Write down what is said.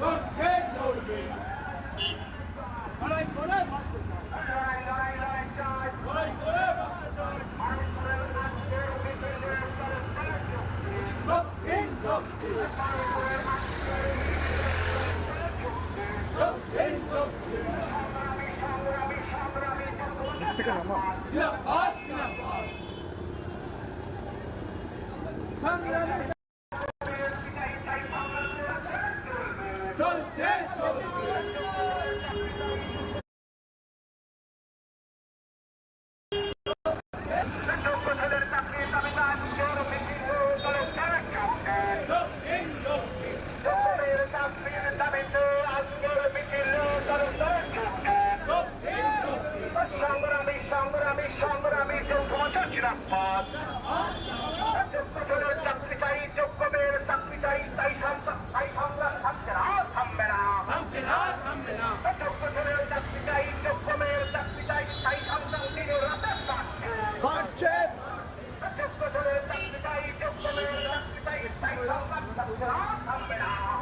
লড়ছে লড়বে লড়াই করে লড়াই লড়াই লড়াই লড়াই করে দক্ষিণ দক্ষিণ দক্ষিণ দক্ষিণ সংগ্রামী চলছে। সংগ্রামী সংগ্রামী সংগ্রামী চৌধুরী চিরাপ্পাদ